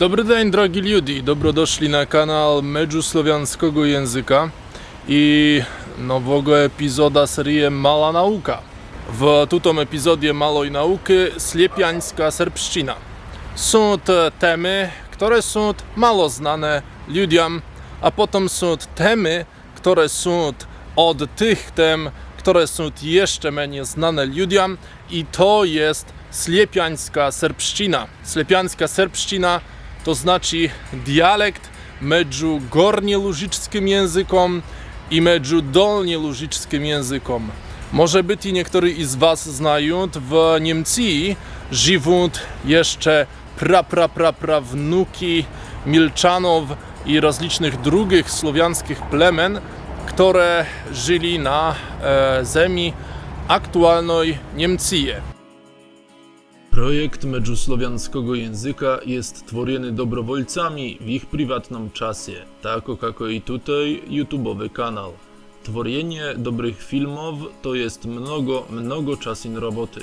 Dobry dzień drogi ludzie, dobrodoszli na kanał Medżusłowiańskiego języka i nowego epizoda serii Mala Nauka. W tutym epizodzie Maloj Nauki Sliepiańska Serbszczyna. Są to temy, które są mało znane ludziom, a potem są temy, które są od tych tem, które są jeszcze mniej znane ludziom i to jest Sliepiańska Serbszczyna. Sliepiańska Serbszczyna to znaczy dialekt między górnielużickim językiem i między dolnielużickim językiem. Może być i niektórzy z Was znają, w Niemcy żyją jeszcze pra, pra, pra, Milczanów i rozlicznych drugich słowiańskich plemion, które żyli na e, ziemi aktualnej Niemcy. Projekt Medżusłowiańskiego języka jest tworzony dobrowolcami w ich prywatnym czasie, tak jak i tutaj YouTube'owy kanał. Tworzenie dobrych filmów to jest mnogo, mnogo czasu roboty.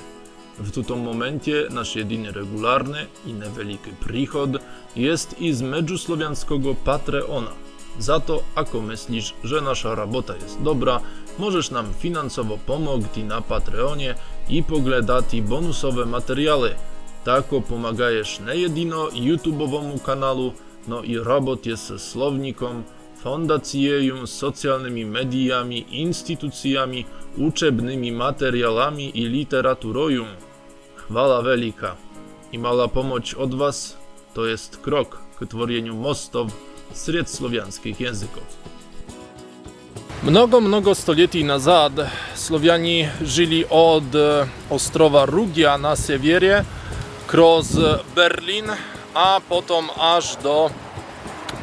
W tym momencie nasz jedyny regularny i niewielki przychód jest i z Medżusłowiańskiego Patreona. Za to, ako myślisz, że nasza robota jest dobra, możesz nam finansowo pomóc na Patreonie i poglądać bonusowe materiały. Tako pomagajesz nie jedyno YouTube'owemu kanału, no i robot jest ze słownikiem, fundacją, socjalnymi mediami, instytucjami, uczebnymi materiałami i literaturą. Chwala wielka i mała pomoc od Was to jest krok k tworzeniu mostów wśród słowiańskich języków. Mnogo, mnogo stoleci nazad Słowianie żyli od e, ostrowa Rugia na sewierie, kroz Berlin, a potem aż do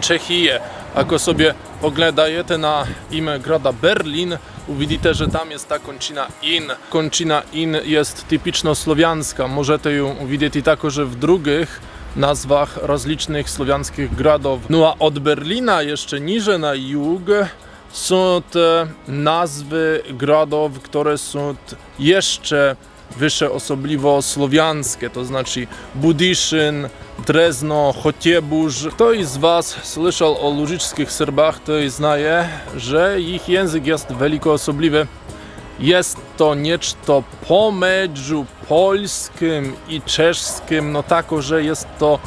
Czechii. Ako sobie oglądajecie na imię grada Berlin, uwidzicie, że tam jest ta kończyna in. Kończyna in jest typiczno słowiańska. Możecie ją uwidzieć i także w drugich nazwach rozlicznych słowiańskich gradów. No a od Berlina jeszcze niżej na jug są te nazwy gradów, które są jeszcze wyższe osobliwo słowiańskie, to znaczy Budyszyn, Drezno, Chotiebuż. Ktoś z Was słyszał o lużyczskich Serbach, to i znaje, że ich język jest wielko osobliwy. Jest to niečto pomiędzy polskim i czeskim, no tako, że jest to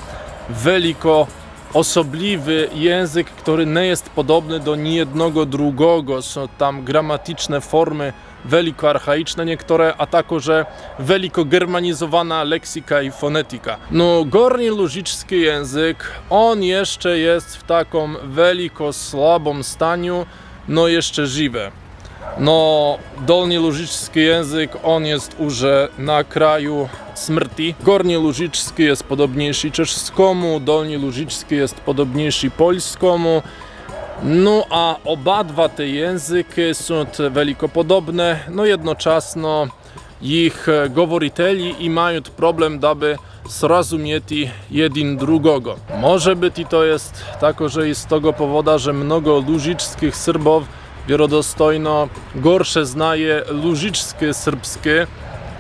wielko osobliwy język, który nie jest podobny do niejednego drugiego. Są tam gramatyczne formy wielko archaiczne niektóre, a także wielko germanizowana leksyka i fonetyka. No, gorni lużicki język, on jeszcze jest w takim wielko słabym staniu, no jeszcze żywe. No, lużicki język, on jest już na kraju śmierci. Gorni lużicki jest podobniejszy czeskiemu, dolni lużicki jest podobniejszy polskiemu. No a obadwa te języki są t- wielko podobne, no jednoczasno ich govoritelji i mają problem, aby zrozumieć jeden drugiego. Może być i to jest tako, że i z tego powodu, że mnogo lużiczskich Serbów wierodostojno gorsze znaje lużickie serbskie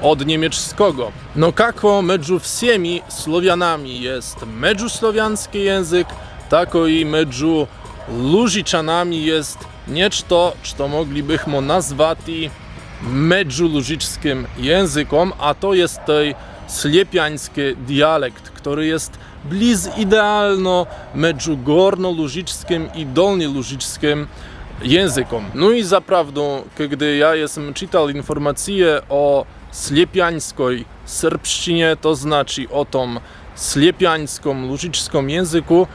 od niemieckiego. No kako medżu wsiemi Słowianami jest medżusłowiański język, tako i medżu lużiczanami jest nieczto, co moglibyśmy nazwać medżulużyczskim językom, a to jest tej slepiański dialekt, który jest bliz idealno medżu gorno-lużyczskim i dolnie-lużyczskim językom. No i zaprawdę, kiedy ja jestem czytał informacje o sliepiańskiej serbszczynie, to znaczy o tom sliepiańskim, lużickim języku,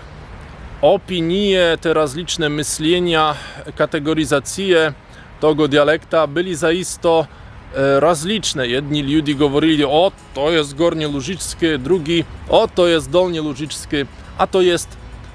opinie, te rozliczne myślenia, kategoryzacje tego dialekta byli zaisto e, rozliczne. Jedni ludzie mówili, o to jest gornie lużickie, drugi, o to jest dolnie lużickie, a to jest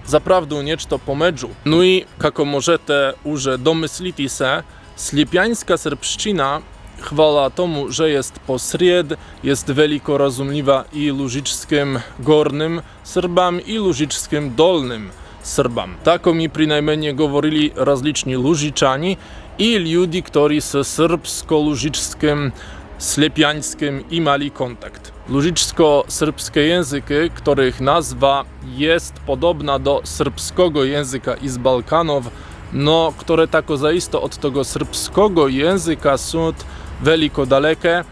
zaprawdu niečto pomedżu. No i, kako możete już domyślić się, sliepiańska serbszczyna chwała tomu, że jest posred, jest wielko rozumliwa i lużyczskim górnym Srbam i lużyczskim dolnym Srbam. Tako mi przynajmniej mówili rozliczni lużyczani i ludzie, którzy z serbsko-lużyczskim slepiańskim i mali kontakt. Lużyczko-serbskie języki, których nazwa jest podobna do serbskiego języka i z Balkanów, no, które tako zaisto od tego serbskiego języka są veliko daleke,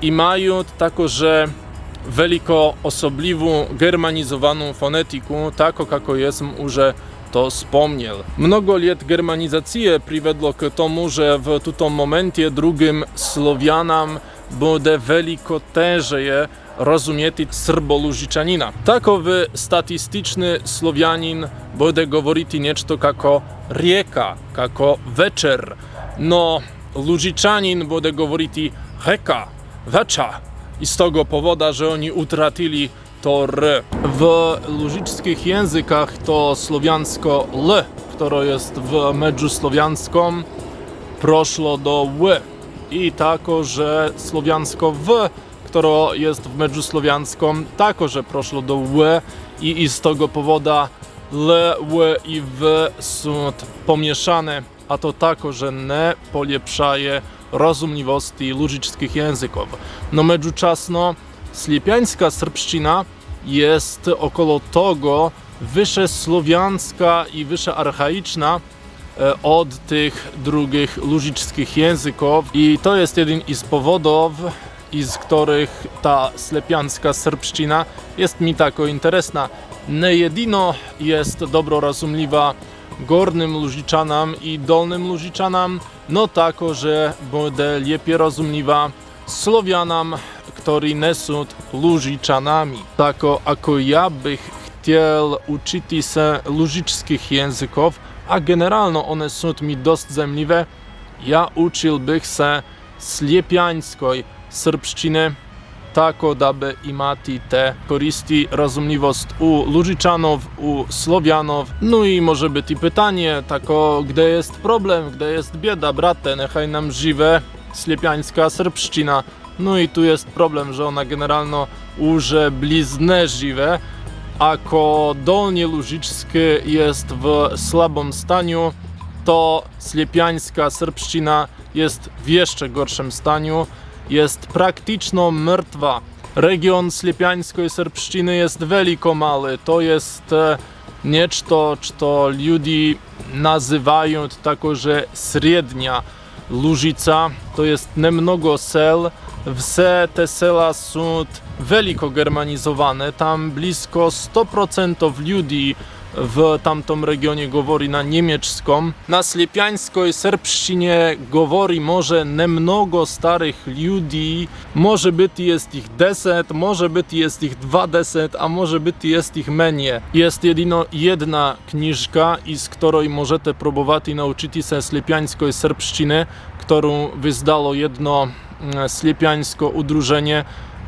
tako takože veliko osobliwą germanizowaną fonetiku, tako kako jestem już to wspomniał. Mnogo lat germanizacji privedlo k tomu, że w tym momencie drugim Słowianam bude veliko teżeje rozumieti srbolužičanina. Takovy statistyczny Słowianin bude govoriti niečto kako rieka, kako večer. No, Lużiczanin bude govoriti heka, vecza. I z tego powoda, że oni utratili to r. W lužickich językach to słowiańsko l, które jest w medżusłowiańską, proszło do ł. I tako, że słowiańsko w, które jest w medżusłowiańską, tako, że proszło do ł. I, I z tego powoda l, ł i w są pomieszane, a to tako, że ne polepszaje rozumliwości lužickich języków. No međučasno, sljepiańska srbščina jest około tego wyższe słowiańska i wyższe archaiczna e, od tych drugich lužickich języków i to jest jeden z powodów, z których ta slepiańska serbszczyna jest mi tako interesna. Nie jedyno jest dobro rozumliwa górnym Lużiczanom i dolnym Lużiczanom, no tako, że będzie lepiej rozumliwa Słowianom, którzy nie są Lużiczanami. Tako, ako ja bych chciał uczyć się lužickich języków, a generalno one są mi dość zemliwe, ja uczyłbych się sljepiańskiej serbszczyny, tako da by imati te koristi, rozumliwość u Lużyczanów, u Słowianów. No i może być i pytanie, tako, gdzie jest problem, gdzie jest bieda, brate, niechaj nam żywe sliepiańska serbszczyna. No i tu jest problem, że ona generalno uże blizne żywe, ako dolnie lużickie jest w słabym staniu, to sliepiańska serbszczyna jest w jeszcze gorszym staniu jest praktyczno mrtwa. Region Sliepiańskiej Serbszczyny jest veliko mały. To jest e, niečto, čo ľudí nazywają tako, że średnia Lužica. To jest nemnogo sel. Wse te sela są veliko germanizowane. Tam blisko 100% ludzi w tamtym regionie govori na niemiecką. Na sliepiańskiej serbszczynie govori może nemnogo starych ludzi. Może być jest ich 10, może być jest ich 20, a może być jest ich mniej. Jest jedyno jedna kniżka, i z której możecie próbować nauczyć się sliepiańskiej serbszczyny, którą wyzdało jedno mm, sliepiańsko udrużenie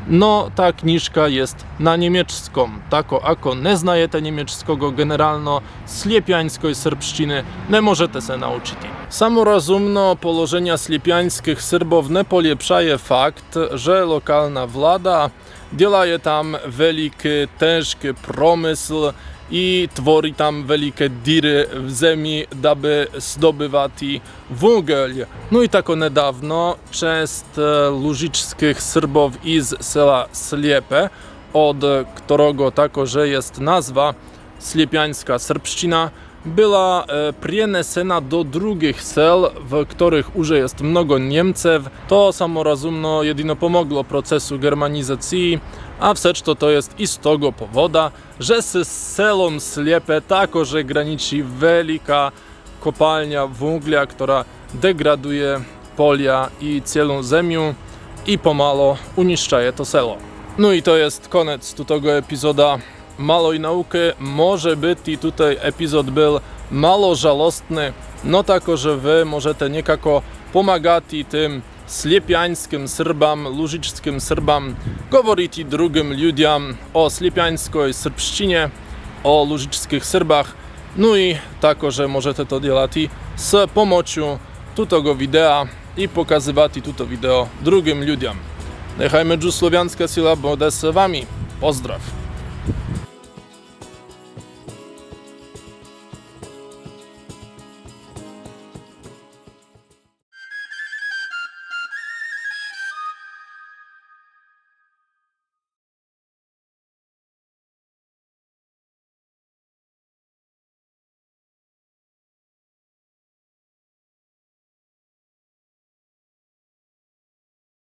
no, ta kniżka jest na niemiecką. Tako, ako nie znajete niemieckiego generalno sliepiańskiej serbszczyny, nie możecie się nauczyć. Samorozumno położenia sliepiańskich Serbów nie polepszaje fakt, że lokalna władza dzielaje tam wielki, ciężki promysł i tvori tam velike diry w zemi, daby zdobywati węgiel. No i tako nedawno częst e, lužičskich Srbów iz sela Sliepe, od którego tako, że jest nazwa Sliepiańska Serbszczyna, była e, przenesena do drugich sel, w których już jest mnogo Niemców. To samorozumno jedyno pomogło procesu germanizacji, a wsecz to jest i z tego powoda, że z selą Sliepe takoże graniczy wielka kopalnia węgla, która degraduje polia i całą ziemię i pomalo uniszczaje to selo. No i to jest koniec tego epizoda małej nauki, może być i tutaj epizod był mało żalostny, no tako, że wy możecie niekako pomagać tym slepiańskim Srbam, lužičskim Srbam, mówić drugim ludziom o slepiańskiej serbszczynie, o lužičskich Srbach, no i tako, że możecie to robić z pomocą tego wideo i pokazywać to wideo drugim ludziom. Niechaj međusłowiańska siła będzie z wami. Pozdraw!